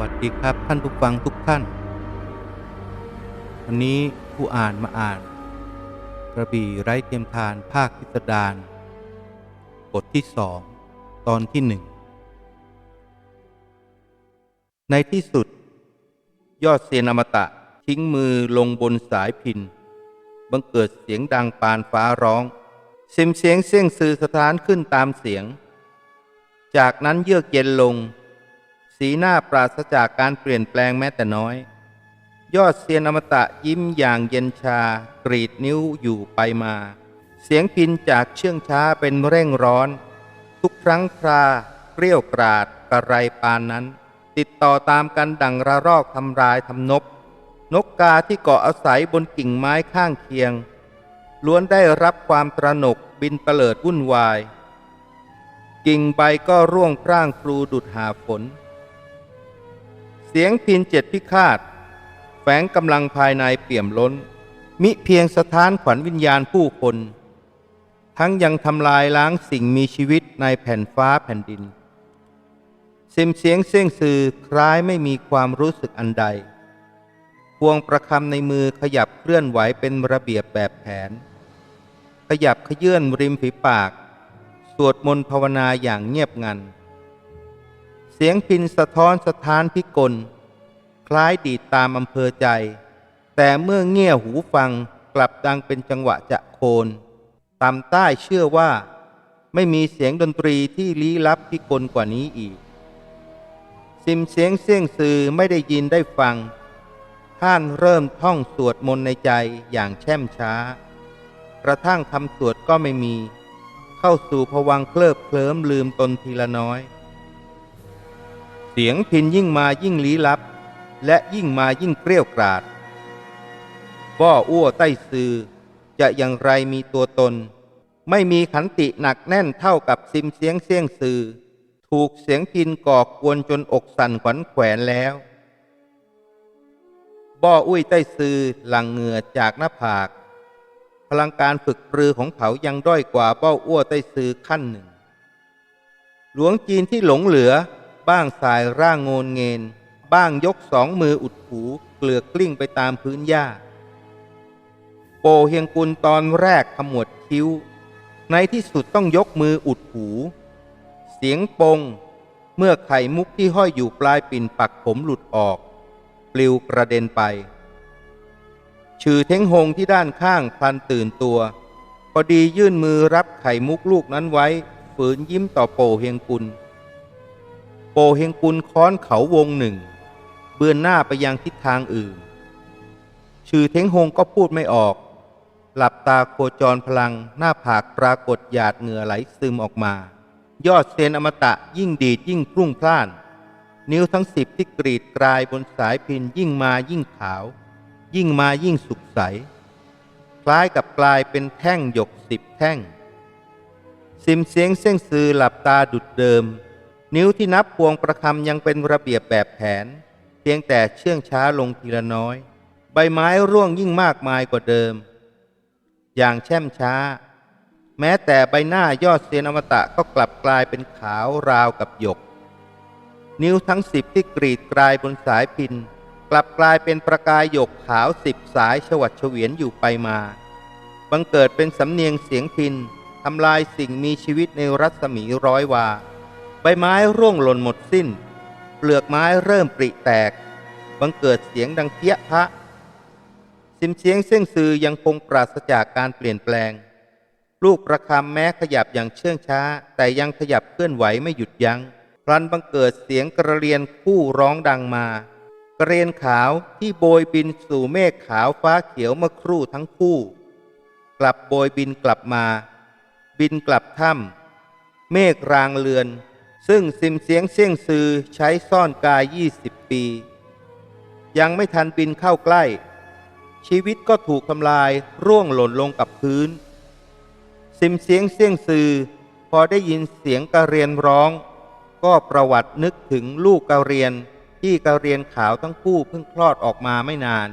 วัสดีครับท่านผู้ฟังทุกท่าน วันนี้ผู้อ่านมาอ่าน กระบี่ไร้เทียมทานภาคพิสดารบทที่สองตอนที่หนึ่งในที่สุด ยอดเซียนอมตะทิ้งมือลงบนสายพินบังเกิดเสียงดังปานฟ้าร้องซิมเสียงเสียงสื่อสถานขึ้นตามเสียง จากนั้นเยือกเย็นลง สีหน้าปราศจากการเปลี่ยนแปลงแม้แต่น้อย ยอดเซียนอมตะยิ้มอย่างเย็นชากรีดนิ้วอยู่ไปมา เสียงพินจากเชื่องช้าเป็นเร่งร้อน ทุกครั้งคราเกรี้ยวกราดกระไรปานนั้น ติดต่อตามกันดังระรอกทำรายทำนบ นกกาที่เกาะอาศัยบนกิ่งไม้ข้างเคียง ล้วนได้รับความตระหนกบินเตลิดวุ่นวาย กิ่งใบก็ร่วงพร่างพลูดุดหาฝน เสียงพินเจ็ดพิฆาต แฝงกำลังภายในเปี่ยมล้น มิเพียงสถานขวัญวิญญาณผู้คน ทั้งยังทำลายล้างสิ่งมีชีวิตในแผ่นฟ้าแผ่นดินซิมเสียงเสียงสื่อคล้ายไม่มีความรู้สึกอันใด พวงประคำในมือขยับเคลื่อนไหวเป็นระเบียบแบบแผน ขยับขยื่นริมฝีปาก สวดมนต์ภาวนาอย่างเงียบงัน เสียงพินสะท้อนสถานพิกล คล้ายดีดตามอำเภอใจ แต่เมื่อเงี่ยหูฟังกลับดังเป็นจังหวะจะโคนต่ำใต้เชื่อว่า ไม่มีเสียงดนตรีที่ลี้ลับพิกลกว่านี้อีก ซิมเสียงเสียงสื่อไม่ได้ยินได้ฟัง ท่านเริ่มท่องสวดมนต์ในใจอย่างแช่มช้ากระทั่งคำสวดก็ไม่มี เข้าสู่ภวังเคลิบเคลิ้มลืมตนทีละน้อย เสียงพินยิ่งมายิ่งลี้ลับ และยิ่งมายิ่งเกรี้ยวกราดบ่ออ้วใต้ซือ จะอย่างไรมีตัวตน ไม่มีขันติหนักแน่นเท่ากับซิมเสียงเสียงซือ ถูกเสียงพินก่อกวนจนอกสั่นขวัญแขวนแล้วบ่ออุ้ยใต้ซือหลังเหงื่อจากหน้าผาก พลังการฝึกปรือของเขายังด้อยกว่าบ้าอ้วใต้ซือขั้นหนึ่ง หลวงจีนที่หลงเหลือ บ้างสายร่างโงนเงินบ้างยกสองมืออุดหูเกลือกกลิ้งไปตามพื้นหญ้า โปเฮียงกุลตอนแรกขมวดคิ้ว ในที่สุดต้องยกมืออุดหู เสียงปง เมื่อไข่มุกที่ห้อยอยู่ปลายปิ่นปักผมหลุดออก ปลิวกระเด็นไปชื่อเท้งหงที่ด้านข้างพลันตื่นตัว พอดียื่นมือรับไข่มุกลูกนั้นไว้ ฝืนยิ้มต่อโปเฮียงกุล โปเฮงกุลค้อนเขาวงหนึ่ง เบือนหน้าไปยังทิศทางอื่น ชื่อเท้งหงก็พูดไม่ออก หลับตาโคจรพลังหน้าผากปรากฏหยาดเหงื่อไหลซึมออกมา ยอดเซนอมตะยิ่งดีดยิ่งพรุ่งพล่าน นิ้วทั้งสิบที่กรีดกลายบนสายพินยิ่งมายิ่งขาว ยิ่งมายิ่งสุขใส คล้ายกับกลายเป็นแท่งหยกสิบแท่งซิมเสียงเส้งซือหลับตาดุดเดิม นิ้วที่นับพวงประคำยังเป็นระเบียบแบบแผน เพียงแต่เชื่องช้าลงทีละน้อย ใบไม้ร่วงยิ่งมากมายกว่าเดิม อย่างแช่มช้า แม้แต่ใบหน้ายอดเซียนอมตะก็กลับกลายเป็นขาวราวกับหยก นิ้วทั้งสิบที่กรีดกลายบนสายพิน กลับกลายเป็นประกายหยกขาวสิบสายฉวัดเฉวียนอยู่ไปมา บังเกิดเป็นสำเนียงเสียงพินทำลายสิ่งมีชีวิตในรัศมีร้อยวา ใบไม้ร่วงหล่นหมดสิ้น เปลือกไม้เริ่มปริแตก บังเกิดเสียงดังเพี้ยพระซิมเสียงเส้งซือยังคงปราศจากการเปลี่ยนแปลง ลูกประคำแม้ขยับอย่างเชื่องช้า แต่ยังขยับเคลื่อนไหวไม่หยุดยัง้ง พลันบังเกิดเสียงกระเรียนคู่ร้องดังมา กระเรียนขาวที่โบยบินสู่เมฆขาวฟ้าเขียวเมื่อครู่ทั้งคู่ กลับโบยบินกลับมา บินกลับถ้ำเมฆรางเรือน ซึ่งซิมเสียงเสี่ยงซือใช้ซ่อนกายยี่สิบปี ยังไม่ทันบินเข้าใกล้ ชีวิตก็ถูกทำลายร่วงหล่นลงกับพื้น ซิมเสียงเสี่ยงซือพอได้ยินเสียงกระเรียนร้อง ก็ประวัตินึกถึงลูกกระเรียนที่กระเรียนขาวทั้งคู่เพิ่งคลอดออกมาไม่นาน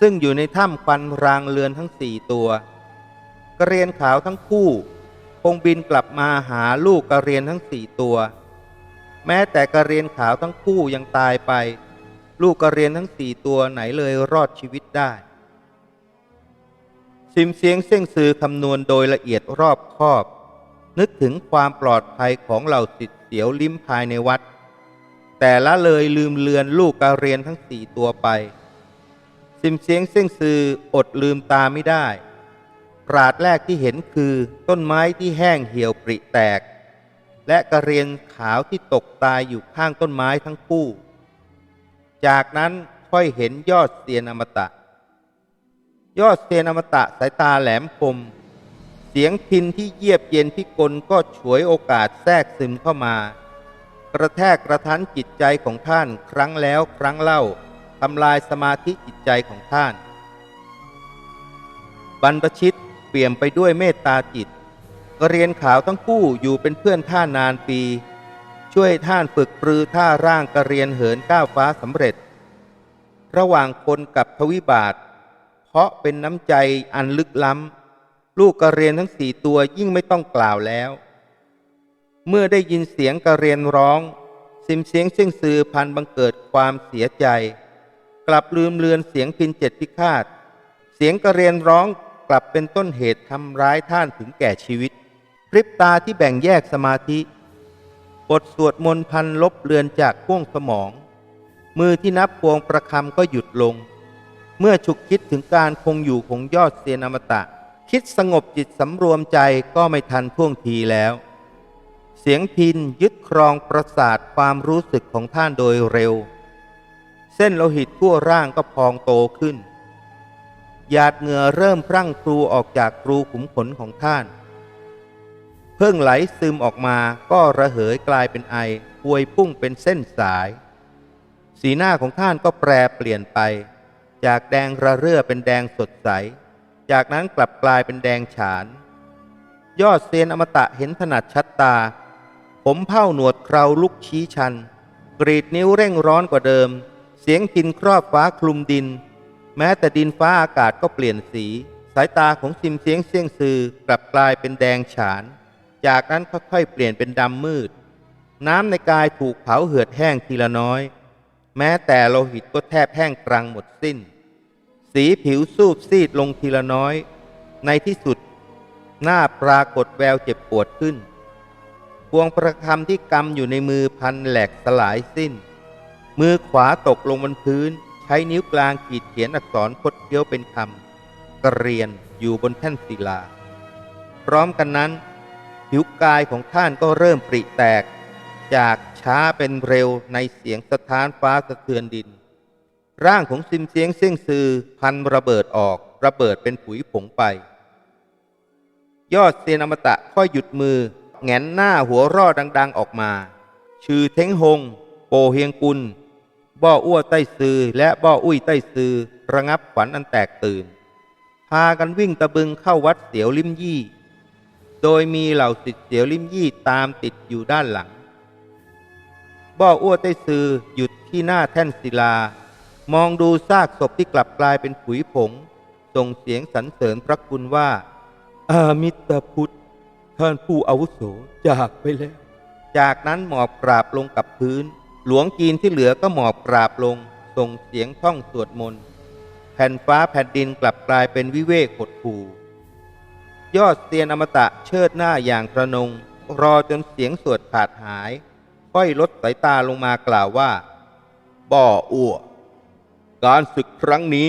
ซึ่งอยู่ในถ้ำควันรางเรือนทั้งสี่ตัวกระเรียนขาวทั้งคู่ คงบินกลับมาหาลูกกระเรียนทั้งสี่ตัว แม้แต่กระเรียนขาวทั้งคู่ยังตายไป ลูกกระเรียนทั้งสี่ตัวไหนเลยรอดชีวิตได้ ซิมเสียงเส้งซือคำนวณโดยละเอียดรอบคอบ นึกถึงความปลอดภัยของเหล่าสิทธิ์เสียวลิ้มภายในวัด แต่ละเลยลืมเลือนลูกกระเรียนทั้งสี่ตัวไป ซิมเสียงเส้งซืออดลืมตาไม่ได้ปราดแรกที่เห็นคือต้นไม้ที่แห้งเหี่ยวปริแตก และกระเรียนขาวที่ตกตายอยู่ข้างต้นไม้ทั้งคู่ จากนั้นค่อยเห็นยอดเสียนอมตะ ยอดเซียนอมตะสายตาแหลมคม เสียงพินที่เยียบเย็นพิกลก็ฉวยโอกาสแทรกซึมเข้ามา กระแทกกระทันจิตใจของท่านครั้งแล้วครั้งเล่าทำลายสมาธิจิตใจของท่าน บรรพชิตเปลี่ยมไปด้วยเมตตาจิต เรียนขาวทั้งคู่อยู่เป็นเพื่อนท่านนานปี ช่วยท่านฝึกปรือท่าร่างกระเรียนเหินก้าวฟ้าสำเร็จ ระหว่างคนกับทวิบาท เพราะเป็นน้ำใจอันลึกล้ำ ลูกกระเรียนทั้งสี่ตัวยิ่งไม่ต้องกล่าวแล้ว เมื่อได้ยินเสียงกระเรียนร้อง สิมเสียงเชิงซือพันบังเกิดความเสียใจ กลับลืมเลือนเสียงพินเจ็ดพิฆาต เสียงกระเรียนร้องกลับเป็นต้นเหตุทำร้ายท่านถึงแก่ชีวิต ริบตาที่แบ่งแยกสมาธิ บทสวดมนต์พันลบเลือนจากพ่วงสมอง มือที่นับพวงประคำก็หยุดลง เมื่อฉุกคิดถึงการคงอยู่ของยอดเซียนอมตะ คิดสงบจิตสำรวมใจก็ไม่ทันท่วงทีแล้ว เสียงพินยึดครองประสาทความรู้สึกของท่านโดยเร็ว เส้นโลหิตทั่วร่างก็พองโตขึ้นหยาดเหงื่อเริ่มพรั่งพรูออกจากรูขุมขนของท่าน เพิ่งไหลซึมออกมาก็ระเหยกลายเป็นไอพวยพุ่งเป็นเส้นสาย สีหน้าของท่านก็แปรเปลี่ยนไป จากแดงระเรื่อเป็นแดงสดใส จากนั้นกลับกลายเป็นแดงฉาน ยอดเซียนอมตะเห็นถนัดชัดตา ผมเผ้าหนวดเคราลุกชี้ชัน กรีดนิ้วเร่งร้อนกว่าเดิม เสียงพินครอบฟ้าคลุมดิน แม้แต่ดินฟ้าอากาศก็เปลี่ยนสี สายตาของซิมเสียงเสียงซือกลับกลายเป็นแดงฉาน จากนั้นค่อยๆเปลี่ยนเป็นดำมืด น้ำในกายถูกเผาเหือดแห้งทีละน้อย แม้แต่โลหิตก็แทบแห้งกรังหมดสิ้น สีผิวสูบซีดลงทีละน้อย ในที่สุด หน้าปรากฏแววเจ็บปวดขึ้น พวงประคำที่กำอยู่ในมือพันแหลกสลายสิ้น มือขวาตกลงบนพื้น ใช้นิ้วกลางขีดเขียนอักษรคดเคี้ยวเป็นคำกระเรียนอยู่บนแท่นศิลา พร้อมกันนั้น ผิวกายของท่านก็เริ่มปริแตก จากช้าเป็นเร็วในเสียงสะท้านฟ้าสะเทือนดิน ร่างของซิมเสียงเสี่ยงซือพันระเบิดออกระเบิดเป็นผุยผงไป ยอดเซียนอมตะค่อยหยุดมือแงนหน้าหัวร่อดัง ๆออกมา ชื่อเท้งหง โปเฮียงกุลบ้ออ้วใต้ซือและบ้ออุ้ยใต้ซือระงับขวัญอันแตกตื่น พากันวิ่งตะบึงเข้าวัดเสียวลิมยี่ โดยมีเหล่าสิทธิ์เสียวลิมยี่ตามติดอยู่ด้านหลังบ้ออ้วใต้ซือหยุดที่หน้าแท่นศิลา มองดูซากศพที่กลับกลายเป็นผุยผง ส่งเสียงสรรเสริญพระคุณว่า อามิตรพุทธ ท่านผู้อาวุโสจากไปแล้ว จากนั้นหมอบกราบลงกับพื้น หลวงจีนที่เหลือก็หมอบกราบลง ส่งเสียงท่องสวดมนต์ แผ่นฟ้าแผ่นดินกลับกลายเป็นวิเวกหดหู่ ยอดเตียนอมตะเชิดหน้าอย่างกระนง รอจนเสียงสวดขาดหาย ค่อยลดสายตาลงมากล่าวว่า บ่ออ้วการศึกครั้งนี้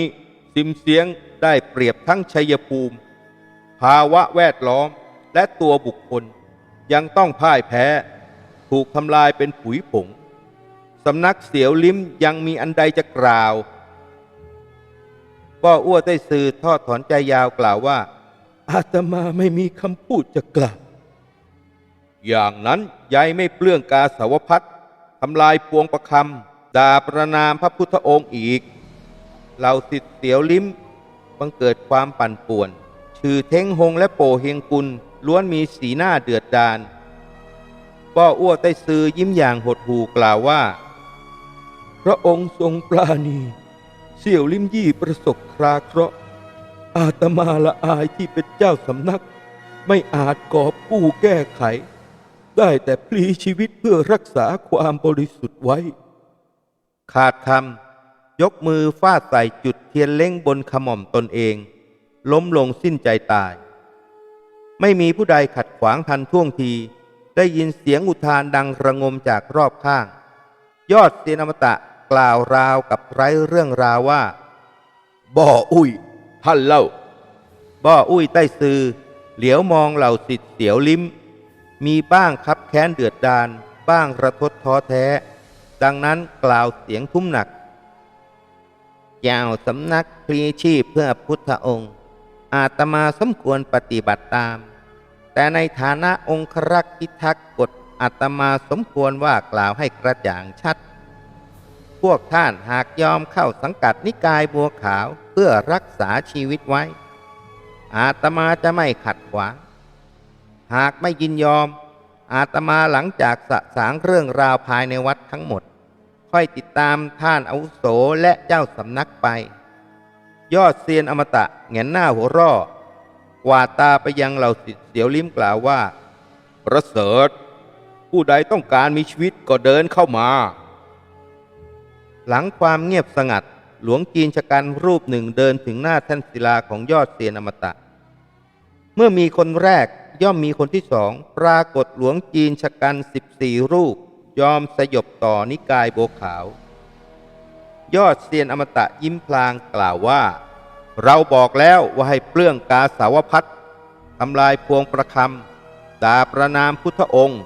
ซิมเสียงได้เปรียบทั้งชัยภูมิ ภาวะแวดล้อมและตัวบุคคล ยังต้องพ่ายแพ้ ถูกทำลายเป็นผุยผงสำนักเสียวลิ้มยังมีอันใดจะกล่าว ป้ออ้วได้สื่อทอดถอนใจยาวกล่าวว่า อาตมาไม่มีคำพูดจะกล่าวอย่างนั้นยายไม่เปลื้องกาสาวพัดทำลายพวงประคำด่าประนามพระพุทธองค์อีก เราสิทธิ์เสียวลิ้มบังเกิดความปั่นป่วน ชื่อเท้งหงและโปเฮียงกุลล้วนมีสีหน้าเดือดดาลป้ออ้วได้ซื้อยิ้มอย่างหดหู่กล่าวว่า พระองค์ทรงปราณี เสี่ยวลิมยี่ประสบคราเคราะห์ อาตมาละอายที่เป็นเจ้าสำนัก ไม่อาจกอบกู้แก้ไข ได้แต่พลีชีวิตเพื่อรักษาความบริสุทธิ์ไว้ ขาดคำยกมือฟาดใส่จุดเทียนเล่งบนขม่อมตนเอง ล้มลงสิ้นใจตาย ไม่มีผู้ใดขัดขวางทันท่วงที ได้ยินเสียงอุทานดังระงมจากรอบข้าง ยอดเซียนอมตะกล่าวราวกับไร้เรื่องราวว่า บ่ออุ้ย ท่านเล่าบ่ออุ้ยใต้ซือ เหลียวมองเหล่าสิทธิ์เสียวลิ้ม มีบ้างคับแค้นเดือดดานบ้างระทดท้อแท้ ดังนั้นกล่าวเสียงทุ้มหนักเจ้าสำนักพลีชีพเพื่อพุทธองค์ อาตมาสมควรปฏิบัติตาม แต่ในฐานะองครักษ์พิทักษ์กฎอาตมาสมควรว่ากล่าวให้กระจ่างชัด วกท่านหากยอมเข้าสังกัดนิกายบัวขาวเพื่อรักษาชีวิตไว้ อาตมาจะไม่ขัดขวางหากไม่ยินยอม อาตมาหลังจากสะสางเรื่องราวภายในวัดทั้งหมด ค่อยติดตามท่านอาวุโสและเจ้าสำนักไป ยอดเซียนอมตะแงนหน้าหัวร่อกวาตาไปยังเหล่าสิทธิเสียวลิ้มกล่าวว่า ประเสริฐ ผู้ใดต้องการมีชีวิตก็เดินเข้ามา หลังความเงียบสงัด หลวงจีนชะกันรูปหนึ่งเดินถึงหน้าแท่นศิลาของยอดเซียนอมตะ เมื่อมีคนแรกย่อมมีคนที่สอง ปรากฏหลวงจีนชะกันสิบสี่รูป ยอมสยบต่อนิกายโบขาว ยอดเซียนอมตะยิ้มพลางกล่าวว่า เราบอกแล้วว่าให้เปลื้องกาสาวพัดทำลายพวงประคำด่าประนามพุทธองค์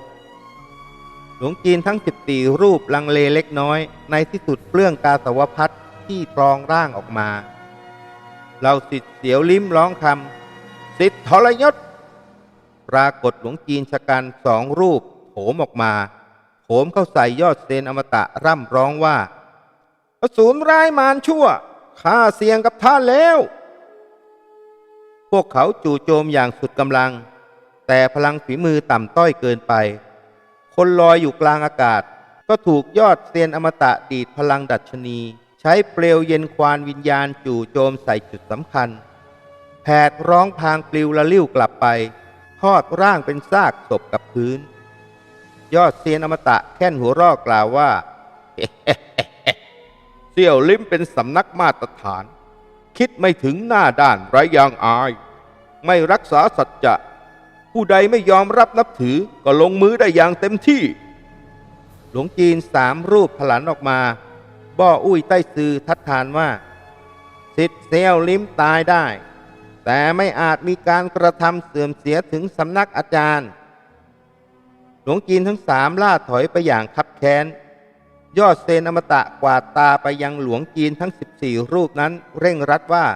หลวงจีนทั้ง 14 รูปลังเลเล็กน้อย ในที่สุดเปลื้องกาสาวพัดที่ตรองร่างออกมา เราสิทธิ์เสียวลิ้มร้องคำสิทธิ์ทรยศ ปรากฏหลวงจีนชะกันสองรูปโถมออกมาโถมเข้าใส่ยอดเซนอมตะร่ำร้องว่าอสูรร้ายมารชั่วข้าเสี่ยงกับท่านแล้ว พวกเขาจู่โจมอย่างสุดกำลัง แต่พลังฝีมือต่ำต้อยเกินไป คนลอยอยู่กลางอากาศ ก็ถูกยอดเซียนอมตะดีดพลังดัชนี ใช้เปลวเย็นควานวิญญาณจู่โจมใส่จุดสำคัญแผดร้องพางปลิวละลิ้วกลับไป ทอดร่างเป็นซากศพกับพื้น ยอดเซียนอมตะแค่นหัวรอกกล่าวว่า เสี่ยวลิ้มเป็นสำนักมาตรฐาน คิดไม่ถึงหน้าด้านไรยางอาย ไม่รักษาสัจจะ ผู้ใดไม่ยอมรับนับถือก็ลงมือได้อย่างเต็มที่ หลวงจีนสามรูปผลันออกมา บ่ออุ้ยใต้ซือทัดทานว่าสิทธิ์เซลลิ้มตายได้ แต่ไม่อาจมีการกระทำเสื่อมเสียถึงสำนักอาจารย์ หลวงจีนทั้งสามล่าถอยไปอย่างคับแค้น ยอดเซนอมตะกวาดตาไปยังหลวงจีนทั้ง 14 รูปนั้นเร่งรัดว่า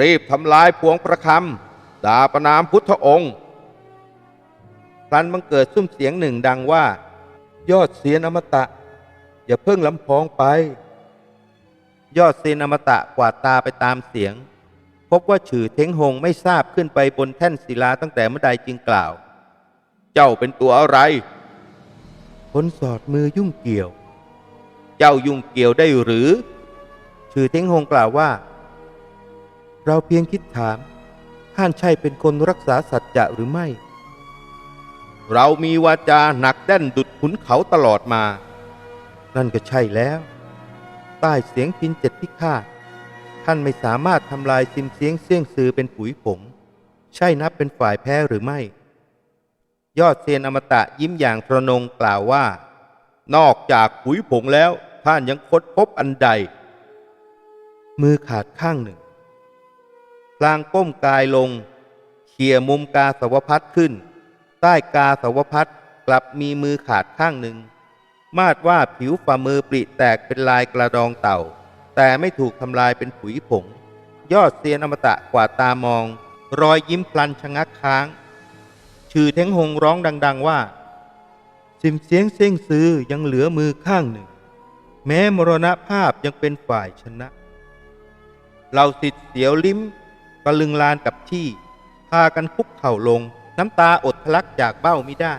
รีบทำลายพวงประคำ ด่าประนามพุทธองค์พลันบังเกิดซุ้มเสียงหนึ่งดังว่า ยอดเสียนอมตะ อย่าเพิ่งลำพองไป ยอดเซียนอมตะกวาดตาไปตามเสียง พบว่าฉือเท้งหงไม่ทราบขึ้นไปบนแท่นศิลาตั้งแต่เมื่อใดจึงกล่าว เจ้าเป็นตัวอะไรคนสอดมือยุ่งเกี่ยว เจ้ายุ่งเกี่ยวได้หรือฉือเท้งหงกล่าวว่า เราเพียงคิดถาม ท่านใช่เป็นคนรักษาสัจจะหรือไม่ เรามีวาจาหนักแน่นดุดขุนเขาตลอดมา นั่นก็ใช่แล้ว ใต้เสียงพินเจ็ดพิฆาตท่านไม่สามารถทำลายซิมเสียงเสี่ยงซือเป็นปุ๋ยผง ใช่นับเป็นฝ่ายแพ้หรือไม่ ยอดเซียนอมตะยิ้มอย่างทรนงกล่าวว่า นอกจากปุ๋ยผงแล้วท่านยังค้นพบอันใด มือขาดข้างหนึ่ง พลางก้มกายลงเขี่ยมุมกาสาวพัดขึ้น ใต้กาสาวพัดกลับมีมือขาดข้างหนึ่ง มาดว่าผิวฝ่ามือปริแตกเป็นลายกระดองเต่า แต่ไม่ถูกทำลายเป็นผุยผง ยอดเซียนอมตะกว่าดตามอง รอยยิ้มพลันชะงักค้าง ชื่อเท้งหงร้องดัง ๆว่า สิมเสียงเส้งซื้อยังเหลือมือข้างหนึ่ง แม้มรณภาพยังเป็นฝ่ายชนะ เราสิทธิ์เสียวลิ้ม ตะลึงลานกับที่ พากันคุกเข่าลง น้ำตาอดทะลักจากเบ้าไม่ได้